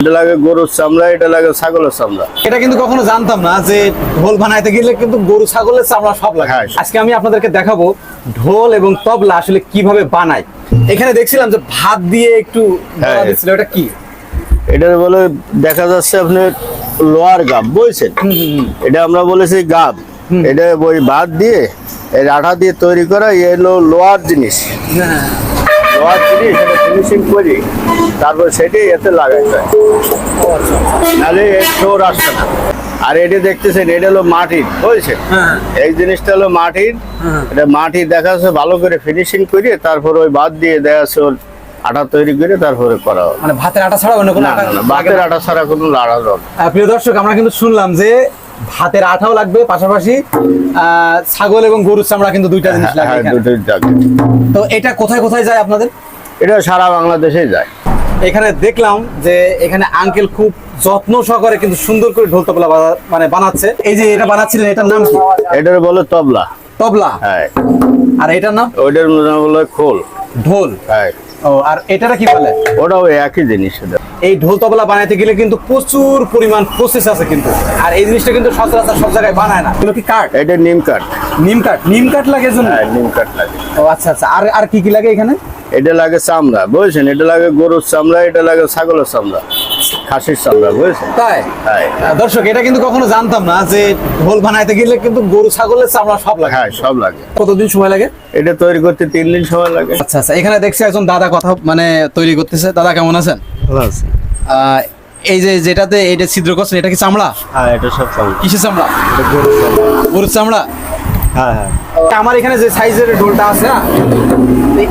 এটা লাগে গরুর চামড়া এটা লাগে ছাগলের চামড়া। এটা কিন্তু কখনো জানতাম না যে ঢোল বানাইতে গেলে কিন্তু গরু ছাগলের চামড়া সব লাগে। হ্যাঁ। আজকে আমি আপনাদেরকে দেখাবো ঢোল এবং তবলা আসলে কীভাবে বানায়। এখানে দেখছিলাম যে ভাত দিয়ে একটু হ্যাঁ। দিচ্ছিল এটা কি? এটা বলে দেখা যাচ্ছে আপনি লোহার গাব বুঝছেন? এটা আমরা বলেছি গাব। এটা ওই ভাত দিয়ে এই আঠা দিয়ে তৈরি করা এ হলো লোহার জিনিস। হ্যাঁ। লোহার জিনিস এটা ফিনিশিং করি তারপর সেটাই এতে লাগাইতে হয় নাহলে এর আসবে না। আর এটা দেখতেছেন এটা হলো মাটির বুঝছেন? হ্যাঁ। এই জিনিসটা হলো মাটির হ্যাঁ। এটা মাটি দেখা যাচ্ছে ভালো করে ফিনিশিং করে তারপর ওই বাদ দিয়ে দেখা যাচ্ছে ওর আটা তৈরি করে তারপরে করা মানে ভাতের আটা ছাড়া অন্য কোনো ভাতের আটা ছাড়া কোনো লাড়া প্রিয় দর্শক আমরা কিন্তু শুনলাম যে ভাতের আঠাও লাগবে পাশাপাশি ছাগল এবং গরুর চামড়া কিন্তু দুইটা জিনিস হ্যাঁ এখানে। দুটোই লাগে তো এটা কোথায় কোথায় যায় আপনাদের? এটা সারা বাংলাদেশে যায়। এখানে দেখলাম যে এখানে আঙ্কেল খুব যত্ন সহকারে কিন্তু সুন্দর করে ঢোল তবলা মানে বানাচ্ছে। এই যে এটা বানাচ্ছিলেন এটার নাম কি? এটার বলে তবলা। তবলা? হ্যাঁ। আর এটার নাম? ওইটার নাম বলে খোল। ঢোল। হ্যাঁ। ও আর এটারা কি বলে? ওটাও একই জিনিস। এই ঢোল তবলা বানাইতে গেলে কিন্তু প্রচুর পরিমাণ প্রসেস আছে কিন্তু। আর এই জিনিসটা কিন্তু সচরাচর সব জায়গায় বানায় না। এগুলো কি কাঠ? এটা নিম কাঠ। নিম কাঠ। নিম কাঠ লাগে জন্য হ্যাঁ নিম কাঠ লাগে। ও আচ্ছা আচ্ছা। আর আর কি কি লাগে এখানে? এটা লাগে চামড়া বুঝছেন? এটা লাগে গরুর চামড়া এটা লাগে ছাগলের চামড়া। খাসির চামড়া বুঝছেন? তাই? হ্যাঁ আহ, দর্শক এটা কিন্তু কখনো জানতাম না যে ঢোল বানাইতে গেলে কিন্তু গরু ছাগলের চামড়া সব লাগে। হ্যাঁ সব লাগে। কতদিন সময় লাগে? এটা তৈরি করতে তিন দিন সময় লাগে। আচ্ছা আচ্ছা এখানে দেখছি একজন দাদা কথা মানে তৈরি করতেছে। দাদা কেমন আছেন? ভালো আছে। এই যে যেটাতে এটা ছিদ্র করছেন এটা কি চামড়া? হ্যাঁ এটা সব চামড়া। কিসের চামড়া? গরুর চামড়া। হ্যাঁ হ্যাঁ। আমার এখানে যে সাইজের ঢোলটা আছে না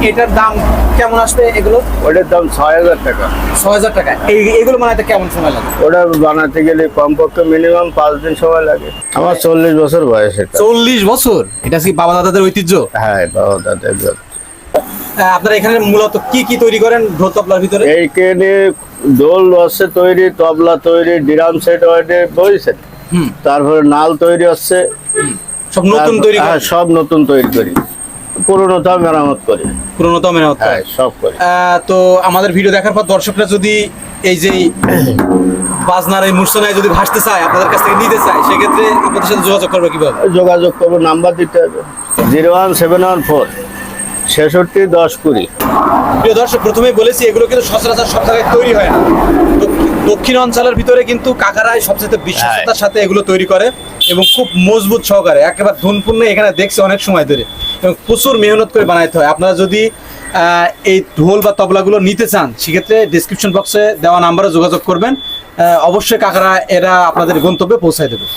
এটার দাম কেমন আসবে এগুলো? ওটার দাম ছয় হাজার টাকা। ছয় হাজার টাকা। এই এগুলো বানাইতে কেমন সময় লাগে? ওটা বানাতে গেলে কমপক্ষে মিনিমাম পাঁচ দিন সময় লাগে। আমার চল্লিশ বছর বয়স এটা। চল্লিশ বছর? এটা কি বাবা দাদাদের ঐতিহ্য? হ্যাঁ বাবা দাদাদের আপনারা এখানে মূলত কি কি তৈরি করেন ঢোল তবলার ভিতরে? এইখানে দোল হচ্ছে তৈরি তবলা তৈরি ড্রাম সেট হয়েছে বুঝছেন হুম। তারপরে নাল তৈরি হচ্ছে। সব নতুন তৈরি হ্যাঁ সব নতুন তৈরি করি। পুরোনোটাও মেরামত করি। পুরোনো মেরামত হ্যাঁ সব করি। তো আমাদের ভিডিও দেখার পর দর্শকরা যদি এই যে বাজনার এই মূর্ছনায় যদি ভাসতে চায় আপনাদের কাছ থেকে নিতে চায় সেক্ষেত্রে আপনাদের সাথে যোগাযোগ করবে কীভাবে? যোগাযোগ করব নাম্বার দিতে হবে। Zero one seven one four ছেষট্টি দশ কুড়ি। প্রিয় দর্শক প্রথমেই বলেছি এগুলো কিন্তু সচরাচর সব জায়গায় তৈরি হয় না। দক্ষিণ- দক্ষিণ অঞ্চলের ভিতরে কিন্তু কাকারাই সবচেয়ে বিশ্বস্ততার সাথে এগুলো তৈরি করে এবং খুব মজবুত সহকারে একেবারে ধনপূর্ণ এখানে দেখছি অনেক সময় ধরে। এবং প্রচুর মেহনত করে বানাইতে হয়। আপনারা যদি এই ঢোল বা তবলাগুলো নিতে চান, সেক্ষেত্রে ডিসক্রিপশন বক্সে দেওয়া নাম্বারে যোগাযোগ করবেন। অবশ্যই কাকারা এরা আপনাদের গন্তব্যে পৌঁছায় দেবে।